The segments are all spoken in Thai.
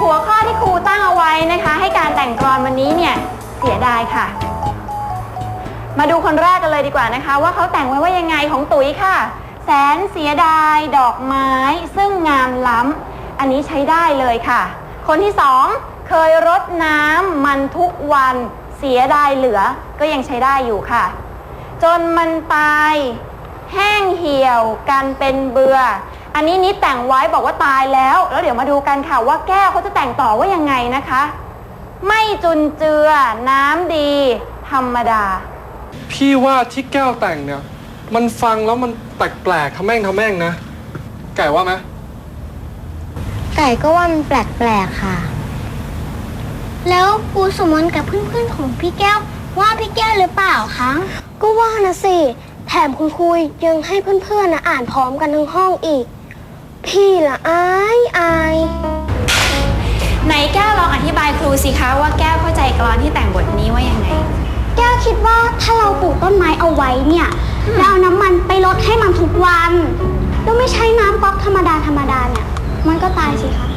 หัวข้อที่ครูตั้งเอาไว้นะคะ ให้การแต่งกลอนวันนี้เนี่ยเสียดายค่ะ มาดูคนแรกกันเลยดีกว่านะคะ ว่าเขาแต่งไว้ว่ายังไงของตุ๋ยค่ะ แสนเสียดายดอกไม้ ซึ่งงามล้ำอันนี้ใช้ได้เลยค่ะ คนที่สองเคยรดน้ำมันทุกวันเสียดายเหลือก็ยังใช้ได้อยู่ค่ะ จนมันตาย แห้งเหี่ยวกันเป็นเบืออั นนี้นิดแต่งไว้บอกว่าตายแล้ว แล้วเดี๋ยวมาดูกันค่ะว่าแก้วเขาจะแต่งต่อว่ายังไงนะคะ ไม่จุนเจือน้ำดี ธรรมดา พี่ว่าที่แก้วแต่งเนี่ย มันฟังแล้วมันแปลกๆทำแม่งทำแม่งนะ ไก่ว่าไหมไก่ก็ว่ามันแปลกๆค่ะ แล้วครูสมนกับเพื่อนๆของพี่แก้วว่าพี่แก้วหรือเปล่าคะ ก็ว่านะสิ แถมคุณครูยังให้เพื่อนๆนะอ่านพร้อมกันทั้งห้องอีก พี่ละอายอายไหนแก้วลองอธิบายครูสิคะว่าแก้วเข้าใจกลอนที่แต่งบทนี้ว่ายังไง แก้วคิดว่าถ้าเราปลูกต้นไม้เอาไว้เนี่ยแล้วเอาน้ำมันไปลดให้มันทุกวันแล้วไม่ใช้น้ำก๊อกธรรมดาธรรมดาเนี่ย มันก็ตายสิคะ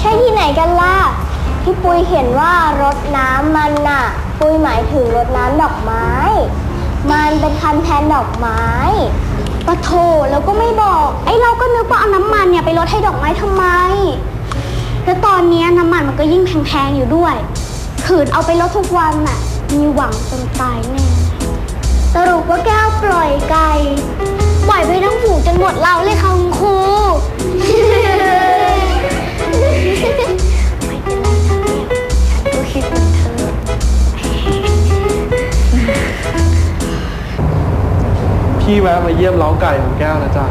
ใช่ที่ไหนกันล่ะที่ปุยเห็นว่ารดน้ำมันน่ะ ปุยหมายถึงรดน้ำดอกไม้ มันเป็นคันแทนดอกไม้ ปะโถแล้วก็ไม่บอก ไอ้เราก็นึกว่าเอาน้ำมันเนี่ยไปลดให้ดอกไม้ทำไม แล้วตอนเนี้ยน้ำมันมันก็ยิ่งแพงๆอยู่ด้วย ขืนเอาไปลดทุกวันน่ะ มีหวังจนตายแน่ สรุปว่าแก้วปล่อยไก่ ปล่อยไปทั้งฝูงจนหมดเราเลยค่ะคุณครู พี่แวะมาเยี่ยมเล้าไก่ของแก้วนะจ๊ะ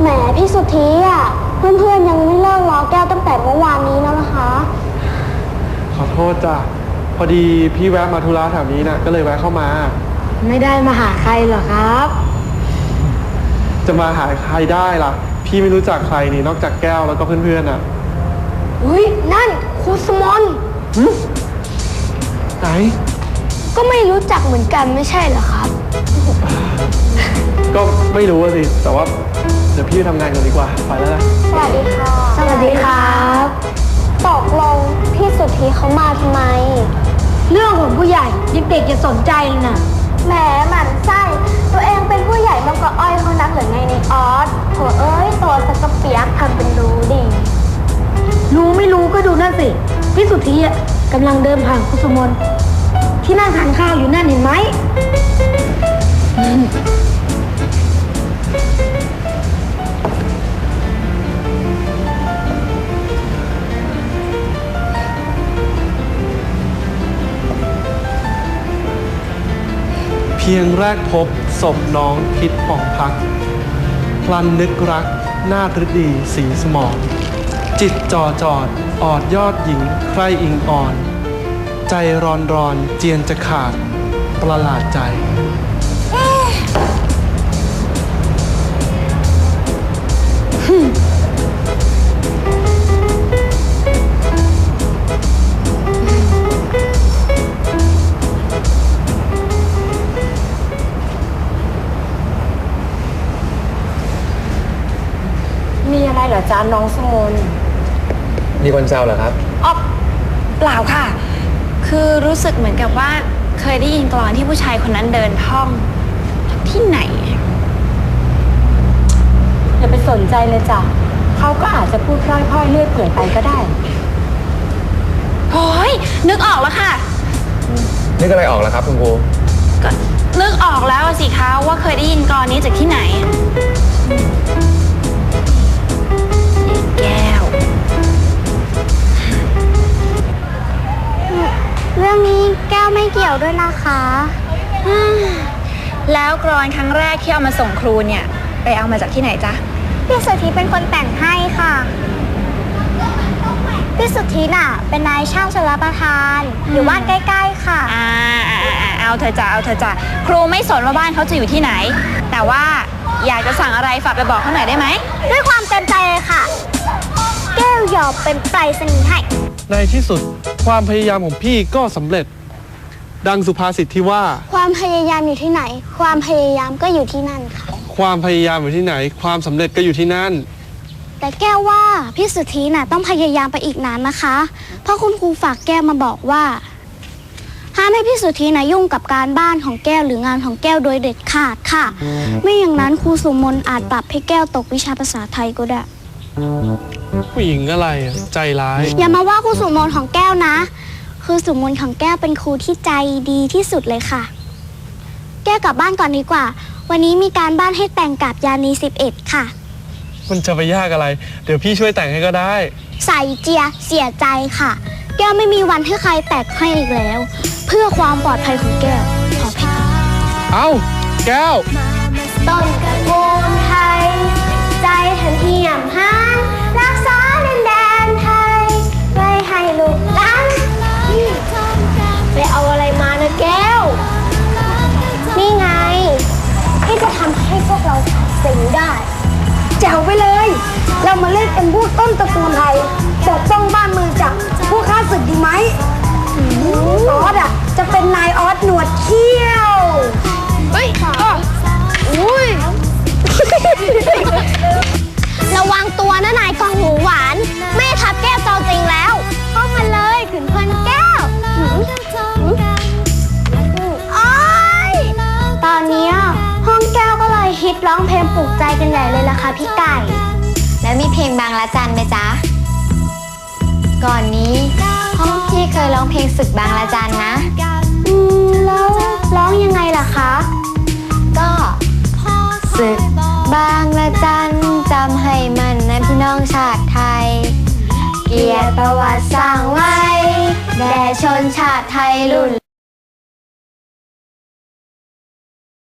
แหมพี่สุธีอะ เพื่อนๆยังไม่เลิกล้อแก้วตั้งแต่เมื่อวานนี้แล้วนะคะ ขอโทษจ้ะ พอดีพี่แวะมาธุระแถวนี้นะก็เลยแวะเข้ามา ไม่ได้มาหาใครหรอครับ จะมาหาใครได้ล่ะ พี่ไม่รู้จักใครนี่นอกจากแก้วแล้วก็เพื่อนๆอะอุ้ยนั่นครูสมนไหน ก็ไม่รู้จักเหมือนกันไม่ใช่เหรอครับ ก็ไม่รู้อะสิ แต่ว่าเดี๋ยวพี่ไปทำงานก่อนดีกว่า ไปแล้วนะ สวัสดีค่ะ สวัสดีครับตกลงพี่สุธีเขามาทำไม เรื่องของผู้ใหญ่เด็กๆจะสนใจเลยนะแหมหมันไส้ ตัวเองเป็นผู้ใหญ่มากกว่าอ้อยเขานักหรือไงในออสโถเอ้ยตัวสกปรกเปียกทำเป็นรู้ดี รู้ไม่รู้ก็ดูนั่นสิพี่สุธีอะกำลังเดินผ่านคุสมนที่นั่งทานข้าวอยู่นั่นเห็นไหม เพียงแรกพบศพน้องคิดผ่องพัก พลันนึกรักหน้าฤดีสีสมอง จิตจอจอด ออดยอดหญิงใครอิงอ่อน ใจรอนรอนเจียนจะขาด ประหลาดใจ เหรอจ๊ะน้องสมนมีคนแซวเหรอครับ อ๋อเปล่าค่ะ คือรู้สึกเหมือนกับว่าเคยได้ยินกลอนที่ผู้ชายคนนั้นเดินท่องที่ไหน อย่าไปสนใจเลยจ้ะเขาก็อาจจะพูดพร่อยๆเลื่อยเปื่อยไปก็ได้โอ้ยนึกออกแล้วค่ะนึกอะไรออกแล้วครับคุณครูก็นึกออกแล้วอะสิคะว่าเคยได้ยินกลอนนี้จากที่ไหน เรื่องนี้แก้วไม่เกี่ยวด้วยนะคะแล้วกรอนครั้งแรกที่เอามาส่งครูเนี่ย ไปเอามาจากที่ไหนจ๊ะ พี่สุธีเป็นคนแต่งให้ค่ะ พี่สุธีน่ะ เป็นนายช่างชลประทานอยู่บ้านใกล้ ๆ ค่ะ อ่าอ่าอ่าเอาเธอะจ้ะเอาเธอะจ้ะครูไม่สนว่าบ้านเขาจะอยู่ที่ไหน แต่ว่าอยากจะสั่งอะไรฝากไปบอกเขาหน่อยได้ไหม ด้วยความเต็มใจเลยค่ะ แก้วยอมเป็นไปรษณีย์ให้ ในที่สุด ความพยายามของพี่ก็สำเร็จ ดังสุภาษิตที่ว่า ความพยายามอยู่ที่ไหน ความพยายามก็อยู่ที่นั่นค่ะ ความพยายามอยู่ที่ไหน ความสำเร็จก็อยู่ที่นั่นกแต่แก้วว่าพี่สุธีน่ะต้องพยายามไปอีกนานนะคะ เพราะคุณครูฝากแก้วมาบอกว่าห้ามให้พี่สุธีนะยุ่งกับการบ้านของแก้วหรืองานของแก้วโดยเด็ดขาดค่ะ ไม่อย่างนั้นครูสุมนอาจปรับให้แก้วตกวิชาภาษาไทยก็ได้ ผู้หญิงอะไรอะใจร้าย อย่ามาว่าครูสุมนของแก้วนะ ครูสุมนของแก้วเป็นครูที่ใจดีที่สุดเลยค่ะ แก้วกลับบ้านก่อนดีกว่า วันนี้มีการบ้านให้แต่งกับยานี11 ค่ะ มันจะไปยากอะไร เดี๋ยวพี่ช่วยแต่งให้ก็ได้ ใส่เจียเสียใจค่ะ แก้วไม่มีวันให้ใครแตกให้อีกแล้ว เพื่อความปลอดภัยของแก้ว ขอเพลงเอ้า แก้ว ต้นตระกูลไทยใจ ทันเทียมหานรักษาดินแดนไทย ไว้ให้ลูกหลานไปเอาอะไรมานะแก้ว นี่ไง ที่จะทำให้พวกเราสิงได้ แจ๋วไปเลย เรามาเล่นเป็นผู้ต้นตระกูลไทยปกป้องบ้านเมืองจาก กใจกันใหญ่เลยล่ะค่ะพี่ไก่ แล้วมีเพลงบางละจันไหมจ๊ะ ก่อนนี้ห้องพี่เคยร้องเพลงศึกบางละจันนะ อืมแล้วร้องยังไงล่ะคะ ก็ศึกบางละจันจำให้มันนะพี่น้องชาติไทย เกียรติประวัติสร้างไว้ แด่ชนชาติไทยรุ่น